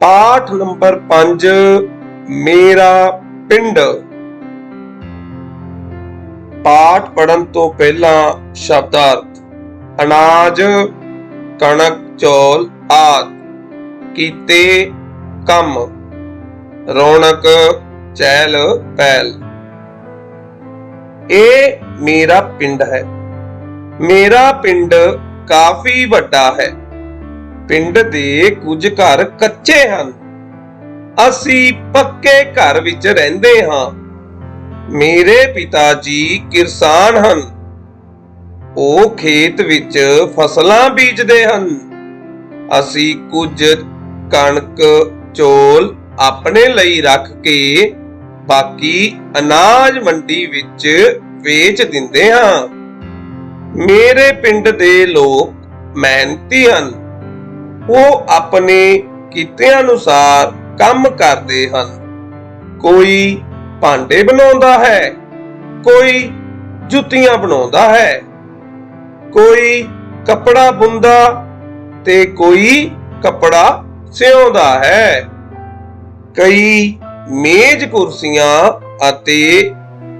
ਪਾਠ ਨੰਬਰ 5 ਮੇਰਾ ਪਿੰਡ। ਪਾਠ ਪੜਨ ਤੋਂ ਪਹਿਲਾਂ ਸ਼ਬਦਾਰਥ, ਅਨਾਜ, ਕਣਕ, ਚੌਲ ਆਦ। ਕੀਤੇ ਕੰਮ, ਰੌਣਕ, ਚਹਿਲ ਪਹਿਲ। ਇਹ ਮੇਰਾ ਪਿੰਡ ਹੈ। ਮੇਰਾ ਪਿੰਡ ਕਾਫੀ ਵੱਡਾ ਹੈ। ਪਿੰਡ ਦੇ ਕੁਝ ਘਰ ਕੱਚੇ ਹਨ। ਅਸੀਂ ਪੱਕੇ ਘਰ ਵਿੱਚ ਰਹਿੰਦੇ ਹਾਂ। ਮੇਰੇ ਪਿਤਾ ਜੀ ਕਿਸਾਨ ਹਨ। ਉਹ ਖੇਤ ਵਿੱਚ ਫਸਲਾਂ ਬੀਜਦੇ ਹਨ। ਅਸੀਂ ਕੁਝ ਕਣਕ, ਚੋਲ ਆਪਣੇ ਲਈ ਰੱਖ ਕੇ ਬਾਕੀ ਅਨਾਜ ਮੰਡੀ ਵਿੱਚ ਵੇਚ ਦਿੰਦੇ ਹਾਂ। ਮੇਰੇ ਪਿੰਡ ਦੇ ਲੋਕ ਮਿਹਨਤੀ ਹਨ। ਉਹ ਆਪਣੇ ਕੀਤੇ ਅਨੁਸਾਰ ਕੰਮ ਕਰਦੇ ਹਨ। ਕੋਈ ਭਾਂਡੇ ਬਣਾਉਂਦਾ ਹੈ, ਕੋਈ ਜੁੱਤੀਆਂ ਬਣਾਉਂਦਾ ਹੈ, ਕੋਈ ਕੱਪੜਾ ਬੁੰਦਾ ਤੇ ਕੋਈ ਕੱਪੜਾ ਸਿਉਂਦਾ ਹੈ। ਕਈ ਮੇਜ਼ ਕੁਰਸੀਆਂ ਅਤੇ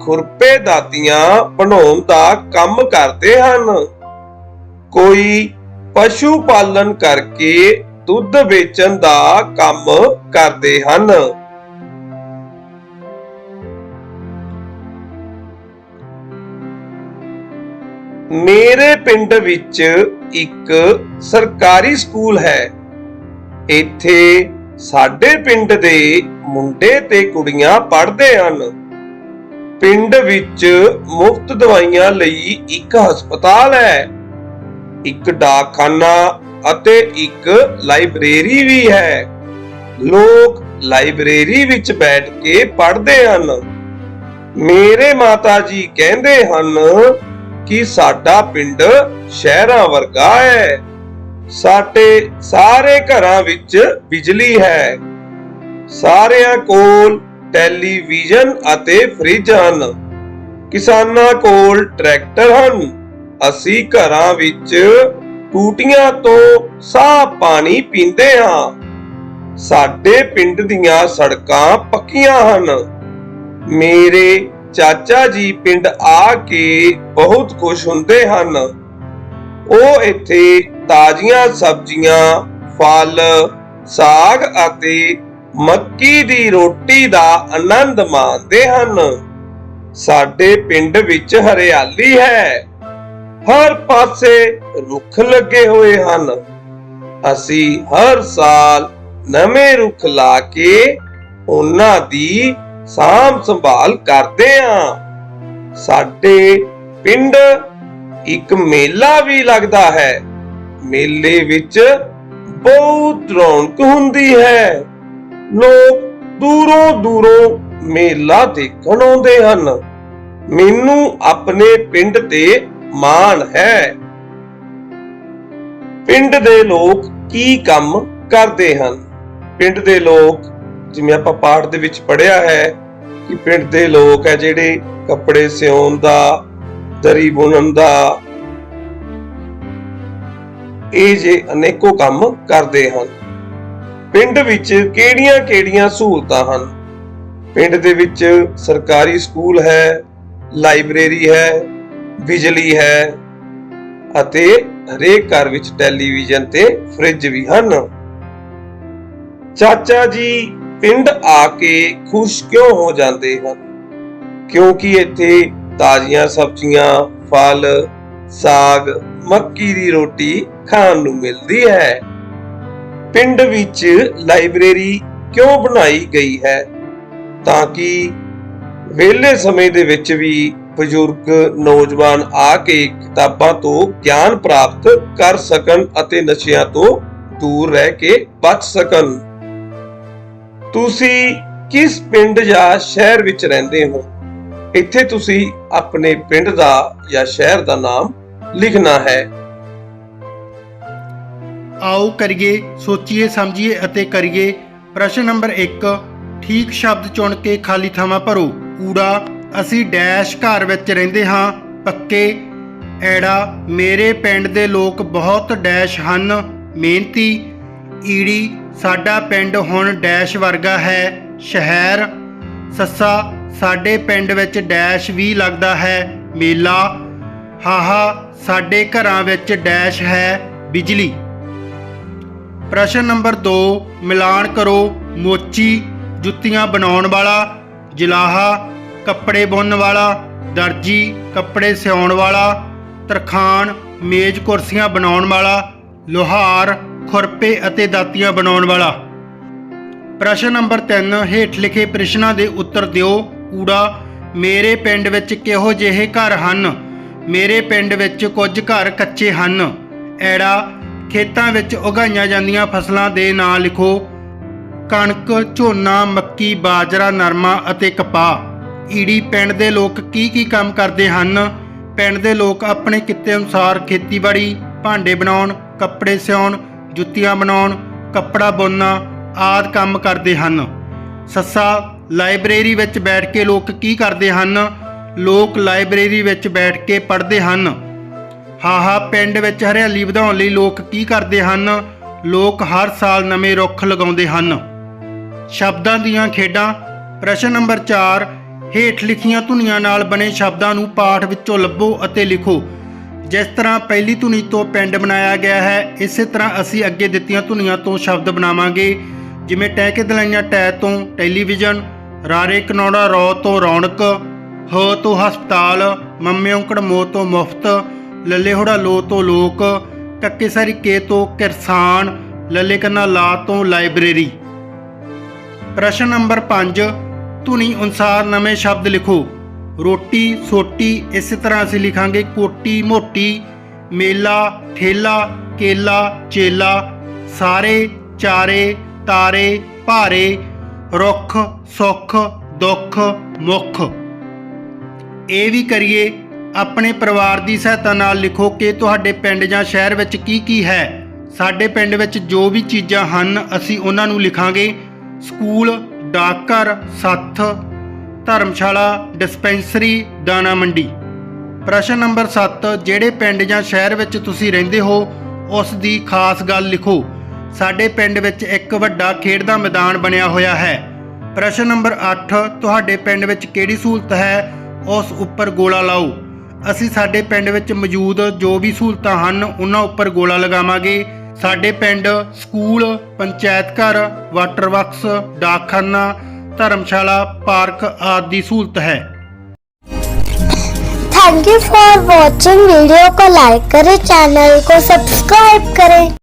ਖੁਰਪੇ ਦਾਤੀਆਂ ਬਣਾਉਣ ਦਾ ਕੰਮ ਕਰਦੇ ਹਨ। ਕੋਈ ਪਸ਼ੂ ਪਾਲਣ ਕਰਕੇ ਦੁੱਧ ਵੇਚਣ ਦਾ ਕੰਮ ਕਰਦੇ ਹਨ। ਮੇਰੇ ਪਿੰਡ ਵਿੱਚ ਇੱਕ ਸਰਕਾਰੀ ਸਕੂਲ ਹੈ। ਇੱਥੇ ਸਾਡੇ ਪਿੰਡ ਦੇ ਮੁੰਡੇ ਤੇ ਕੁੜੀਆਂ ਪੜ੍ਹਦੇ ਹਨ। ਪਿੰਡ ਵਿੱਚ ਮੁਫਤ ਦਵਾਈਆਂ ਲਈ ਇੱਕ ਹਸਪਤਾਲ ਹੈ। ਇੱਕ ਡਾਕਖਾਨਾ ਅਤੇ ਇੱਕ ਲਾਇਬ੍ਰੇਰੀ ਵੀ ਹੈ। ਲੋਕ ਲਾਇਬ੍ਰੇਰੀ ਵਿੱਚ ਬੈਠ ਕੇ ਪੜ੍ਹਦੇ ਹਨ। ਮੇਰੇ ਮਾਤਾ ਜੀ ਕਹਿੰਦੇ ਹਨ ਕਿ ਸਾਡਾ ਪਿੰਡ ਸ਼ਹਿਰਾਂ ਵਰਗਾ ਹੈ। ਸਾਡੇ ਸਾਰੇ ਘਰਾਂ ਵਿੱਚ ਬਿਜਲੀ ਹੈ। ਸਾਰਿਆਂ ਕੋਲ ਟੈਲੀਵਿਜ਼ਨ ਅਤੇ ਫ੍ਰਿਜ ਹਨ। ਕਿਸਾਨਾਂ ਕੋਲ ਟਰੈਕਟਰ ਹਨ। ਅਸੀਂ ਘਰਾਂ ਵਿੱਚ ਟੂਟੀਆਂ ਤੋਂ ਸਾਫ਼ ਪਾਣੀ ਪੀਂਦੇ ਹਾਂ। ਸਾਡੇ ਪਿੰਡ ਦੀਆਂ ਸੜਕਾਂ ਪੱਕੀਆਂ ਹਨ। ਮੇਰੇ ਚਾਚਾ ਜੀ ਪਿੰਡ ਆ ਕੇ ਬਹੁਤ ਖੁਸ਼ ਹੁੰਦੇ ਹਨ। ਉਹ ਇੱਥੇ ਤਾਜ਼ੀਆਂ ਸਬਜ਼ੀਆਂ, ਫਲ, ਸਾਗ ਅਤੇ ਮੱਕੀ ਦੀ ਰੋਟੀ ਦਾ ਆਨੰਦ ਮਾਣਦੇ ਹਨ। ਸਾਡੇ ਪਿੰਡ ਵਿੱਚ ਹਰਿਆਲੀ ਹੈ। ਹਰ ਪਾਸੇ ਰੁੱਖ ਲੱਗੇ ਹੋਏ ਹਨ। ਅਸੀਂ ਹਰ ਸਾਲ ਨਵੇਂ ਰੁੱਖ ਲਾ ਕੇ ਉਹਨਾਂ ਦੀ ਸਾਂਭ ਸੰਭਾਲ ਕਰਦੇ ਹਾਂ। ਸਾਡੇ ਪਿੰਡ ਇੱਕ ਮੇਲਾ ਵੀ ਲੱਗਦਾ ਹੈ। ਮੇਲੇ ਵਿੱਚ ਬਹੁਤ ਰੌਣਕ ਹੁੰਦੀ ਹੈ। ਲੋਕ ਦੂਰੋਂ ਦੂਰੋਂ ਮੇਲਾ ਦੇਖਣ ਆਉਂਦੇ ਹਨ। ਮੈਨੂੰ ਆਪਣੇ ਪਿੰਡ ਤੇ ਮਾਣ ਹੈ। ਪਿੰਡ ਦੇ ਲੋਕ ਕੀ ਕੰਮ ਕਰਦੇ ਹਨ? ਪਿੰਡ ਦੇ ਲੋਕ, ਜਿਵੇਂ ਆਪਾਂ ਪਾਠ ਦੇ ਵਿੱਚ ਪੜਿਆ ਹੈ ਕਿ ਪਿੰਡ ਦੇ ਲੋਕ ਹੈ ਜਿਹੜੇ ਕੱਪੜੇ ਸਿਉਣ ਦਾ, ਦਰੀ ਬੁਣਨ ਦਾ, ਇਹ ਜੇ ਅਨੇਕੋ ਕੰਮ ਕਰਦੇ ਹਨ। ਪਿੰਡ ਵਿੱਚ ਕਿਹੜੀਆਂ-ਕਿਹੜੀਆਂ ਸਹੂਲਤਾਂ ਹਨ? ਪਿੰਡ ਦੇ ਵਿੱਚ ਸਰਕਾਰੀ ਸਕੂਲ ਹੈ, ਲਾਇਬ੍ਰੇਰੀ ਹੈ ਬਿਜਲੀ ਹੈ ਅਤੇ ਹਰੇਕ ਘਰ ਵਿੱਚ ਟੈਲੀਵਿਜ਼ਨ ਤੇ ਫ੍ਰਿਜ ਵੀ ਹਨ। ਚਾਚਾ ਜੀ ਪਿੰਡ ਆ ਕੇ ਖੁਸ਼ ਕਿਉਂ ਹੋ ਜਾਂਦੇ ਹਨ? ਕਿਉਂਕਿ ਇੱਥੇ ਤਾਜ਼ੀਆਂ ਸਬਜ਼ੀਆਂ, ਫਲ, ਸਾਗ, ਮੱਕੀ ਦੀ ਰੋਟੀ ਖਾਣ ਨੂੰ ਮਿਲਦੀ ਹੈ। ਪਿੰਡ ਵਿੱਚ ਲਾਇਬ੍ਰੇਰੀ ਕਿਉਂ ਬਣਾਈ ਗਈ ਹੈ? ਤਾਂ ਕਿ ਵਿਹਲੇ ਸਮੇਂ ਦੇ ਵਿੱਚ ਵੀ ਬਜ਼ੁਰਗ ਨੌਜਵਾਨ ਆ ਕੇ ਕਿਤਾਬਾਂ ਤੋਂ ਗਿਆਨ ਪ੍ਰਾਪਤ ਕਰ ਸਕਣ ਅਤੇ ਨਸ਼ਿਆਂ ਤੋਂ ਦੂਰ ਰਹਿ ਕੇ ਬਚ ਸਕਣ। ਤੁਸੀਂ ਕਿਸ ਪਿੰਡ ਜਾਂ ਸ਼ਹਿਰ ਵਿੱਚ ਰਹਿੰਦੇ ਹੋ? ਇੱਥੇ ਤੁਸੀਂ ਆਪਣੇ ਪਿੰਡ ਦਾ ਜਾਂ ਸ਼ਹਿਰ ਦਾ ਨਾਮ ਲਿਖਣਾ ਹੈ। ਆਓ ਕਰੀਏ, ਸੋਚੀਏ, ਸਮਝੀਏ ਅਤੇ ਕਰੀਏ। ਪ੍ਰਸ਼ਨ ਨੰਬਰ 1 ਠੀਕ ਸ਼ਬਦ ਚੁਣ ਕੇ ਖਾਲੀ ਥਾਵਾਂ ਭਰੋ। ਕੂੜਾ ਅਸੀਂ ਡੈਸ਼ ਘਰ ਵਿੱਚ ਰਹਿੰਦੇ ਹਾਂ, ਪੱਕੇ। ਐੜਾ, ਮੇਰੇ ਪਿੰਡ ਦੇ ਲੋਕ ਬਹੁਤ ਡੈਸ਼ ਹਨ, ਮਿਹਨਤੀ। ਈੜੀ, ਸਾਡਾ ਪਿੰਡ ਹੁਣ ਡੈਸ਼ ਵਰਗਾ ਹੈ, ਸ਼ਹਿਰ। ਸੱਸਾ, ਸਾਡੇ ਪਿੰਡ ਵਿੱਚ ਡੈਸ਼ ਵੀ ਲੱਗਦਾ ਹੈ, ਮੇਲਾ। ਹਾਹਾ, ਸਾਡੇ ਘਰਾਂ ਵਿੱਚ ਡੈਸ਼ ਹੈ, ਬਿਜਲੀ। ਪ੍ਰਸ਼ਨ ਨੰਬਰ 2 ਮਿਲਾਨ ਕਰੋ, ਮੋਚੀ, ਜੁੱਤੀਆਂ ਬਣਾਉਣ ਵਾਲਾ, ਜਲਾਹਾ। ਕੱਪੜੇ ਬੁਣਨ ਵਾਲਾ, ਦਰਜੀ, ਕੱਪੜੇ ਸਿਉਣ ਵਾਲਾ ਤਰਖਾਨ ਮੇਜ਼ ਕੁਰਸੀਆਂ ਬਣਾਉਣ ਵਾਲਾ, ਲੋਹਾਰ, ਖੁਰਪੇ ਅਤੇ ਦਾਤੀਆਂ ਬਣਾਉਣ ਵਾਲਾ। ਪ੍ਰਸ਼ਨ ਨੰਬਰ 3 ਹੇਠ ਲਿਖੇ ਪ੍ਰਸ਼ਨਾਂ ਦੇ ਉੱਤਰ ਦਿਓ। ਊੜਾ ਮੇਰੇ ਪਿੰਡ ਵਿੱਚ ਕਿਹੋ ਜਿਹੇ ਘਰ ਹਨ? ਮੇਰੇ ਪਿੰਡ ਵਿੱਚ ਕੁਝ ਘਰ ਕੱਚੇ ਹਨ। ਐੜਾ, ਖੇਤਾਂ ਵਿੱਚ ਉਗਾਈਆਂ ਜਾਂਦੀਆਂ ਫਸਲਾਂ ਦੇ ਨਾਂ ਲਿਖੋ। ਕਣਕ, ਝੋਨਾ, ਮੱਕੀ, ਬਾਜਰਾ, ਨਰਮਾ ਅਤੇ ਕਪਾਹ। ਈੜੀ ਪਿੰਡ ਦੇ ਲੋਕ ਕੀ ਕੀ ਕੰਮ ਕਰਦੇ ਹਨ? ਪਿੰਡ ਦੇ ਲੋਕ ਆਪਣੇ ਕਿੱਤੇ ਅਨੁਸਾਰ ਖੇਤੀਬਾੜੀ, ਭਾਂਡੇ ਬਣਾਉਣ, ਕੱਪੜੇ ਸਿਉਣ, ਜੁੱਤੀਆਂ ਬਣਾਉਣ, ਕੱਪੜਾ ਬੁਣਨਾ ਆਦਿ ਕੰਮ ਕਰਦੇ ਹਨ। ਸੱਸਾ, ਲਾਇਬ੍ਰੇਰੀ ਵਿੱਚ ਬੈਠ ਕੇ ਲੋਕ ਕੀ ਕਰਦੇ ਹਨ? ਲੋਕ ਲਾਇਬ੍ਰੇਰੀ ਵਿੱਚ ਬੈਠ ਕੇ ਪੜ੍ਹਦੇ ਹਨ। ਹਾਹਾ, ਪਿੰਡ ਵਿੱਚ ਹਰਿਆਲੀ ਵਧਾਉਣ ਲਈ ਲੋਕ ਕੀ ਕਰਦੇ ਹਨ? ਲੋਕ ਹਰ ਸਾਲ ਨਵੇਂ ਰੁੱਖ ਲਗਾਉਂਦੇ ਹਨ। ਸ਼ਬਦਾਂ ਦੀਆਂ ਖੇਡਾਂ। ਪ੍ਰਸ਼ਨ ਨੰਬਰ 4 ਹੇਠ ਲਿਖੀਆਂ ਧੁਨੀਆਂ ਨਾਲ ਬਣੇ ਸ਼ਬਦਾਂ ਨੂੰ ਪਾਠ ਵਿੱਚੋਂ ਲੱਭੋ ਅਤੇ ਲਿਖੋ। ਜਿਸ ਤਰ੍ਹਾਂ ਪਹਿਲੀ ਧੁਨੀ ਤੋਂ ਪਿੰਡ ਬਣਾਇਆ ਗਿਆ ਹੈ, ਇਸੇ ਤਰ੍ਹਾਂ ਅਸੀਂ ਅੱਗੇ ਦਿੱਤੀਆਂ ਧੁਨੀਆਂ ਤੋਂ ਸ਼ਬਦ ਬਣਾਵਾਂਗੇ। ਜਿਵੇਂ ਟਹਿ ਕੇ ਦਲਾਈਆਂ ਟੈ ਤੋਂ ਟੈਲੀਵਿਜ਼ਨ, ਰਾਰੇ ਕਨੌੜਾ ਰੌ ਤੋਂ ਰੌਣਕ, ਹ ਤੋਂ ਹਸਪਤਾਲ, ਮੰਮੇ ਔਂਕੜ ਮੋ ਤੋਂ ਮੁਫਤ, ਲੱਲੇ ਹੋੜਾ ਲੋ ਤੋਂ ਲੋਕ ਕੱਕੇ ਸਾਰੀ ਕੇ ਤੋਂ ਕਿਰਸਾਨ, ਲੱਲੇ ਕੰਨਾ ਲਾ ਤੋਂ ਲਾਇਬ੍ਰੇਰੀ। ਪ੍ਰਸ਼ਨ ਨੰਬਰ 5 ਧੁਨੀ ਅਨੁਸਾਰ ਨਵੇਂ ਸ਼ਬਦ ਲਿਖੋ। ਰੋਟੀ, ਸੋਟੀ, ਇਸੇ ਤਰ੍ਹਾਂ ਅਸੀਂ ਲਿਖਾਂਗੇ, ਕੋਟੀ, ਮੋਟੀ, ਮੇਲਾ, ਠੇਲਾ, ਕੇਲਾ, ਚੇਲਾ, ਸਾਰੇ, ਚਾਰੇ, ਤਾਰੇ, ਭਾਰੇ, ਰੁੱਖ, ਸੁੱਖ, ਦੁੱਖ, ਮੁੱਖ। ਇਹ ਵੀ ਕਰੀਏ, ਆਪਣੇ ਪਰਿਵਾਰ ਦੀ ਸਹਾਇਤਾ ਨਾਲ ਲਿਖੋ ਕਿ ਤੁਹਾਡੇ ਪਿੰਡ ਜਾਂ ਸ਼ਹਿਰ ਵਿੱਚ ਕੀ ਕੀ ਹੈ। ਸਾਡੇ ਪਿੰਡ ਵਿੱਚ ਜੋ ਵੀ ਚੀਜ਼ਾਂ ਹਨ, ਅਸੀਂ ਉਹਨਾਂ ਨੂੰ ਲਿਖਾਂਗੇ। ਸਕੂਲ ਡਾਕਘਰ ਸੱਥ, ਧਰਮਸ਼ਾਲਾ, ਡਿਸਪੈਂਸਰੀ, ਦਾਣਾ ਮੰਡੀ। ਪ੍ਰਸ਼ਨ ਨੰਬਰ 7 ਜਿਹੜੇ ਪਿੰਡ ਜਾਂ ਸ਼ਹਿਰ ਵਿੱਚ ਤੁਸੀਂ ਰਹਿੰਦੇ ਹੋ, ਉਸ ਦੀ ਖਾਸ ਗੱਲ ਲਿਖੋ। ਸਾਡੇ ਪਿੰਡ ਵਿੱਚ ਇੱਕ ਵੱਡਾ ਖੇਡ ਦਾ ਮੈਦਾਨ ਬਣਿਆ ਹੋਇਆ ਹੈ। ਪ੍ਰਸ਼ਨ ਨੰਬਰ 8 ਤੁਹਾਡੇ ਪਿੰਡ ਵਿੱਚ ਕਿਹੜੀ ਸਹੂਲਤ ਹੈ? ਉਸ ਉੱਪਰ ਗੋਲਾ ਲਾਓ। ਅਸੀਂ ਸਾਡੇ ਪਿੰਡ ਵਿੱਚ ਮੌਜੂਦ ਜੋ ਵੀ ਸਹੂਲਤਾਂ ਹਨ, ਉਹਨਾਂ ਉੱਪਰ ਗੋਲਾ ਲਗਾਵਾਂਗੇ। ਸਾਡੇ ਪਿੰਡ ਸਕੂਲ ਪੰਚਾਇਤ ਘਰ ਵਾਟਰ ਵਰਕਸ ਡਾਕਖਾਨਾ ਧਰਮਸ਼ਾਲਾ ਪਾਰਕ ਆਦਿ ਦੀ ਸਹੂਲਤ ਹੈ thank you for watching video को लाइक करें चैनल को सब्सक्राइब करें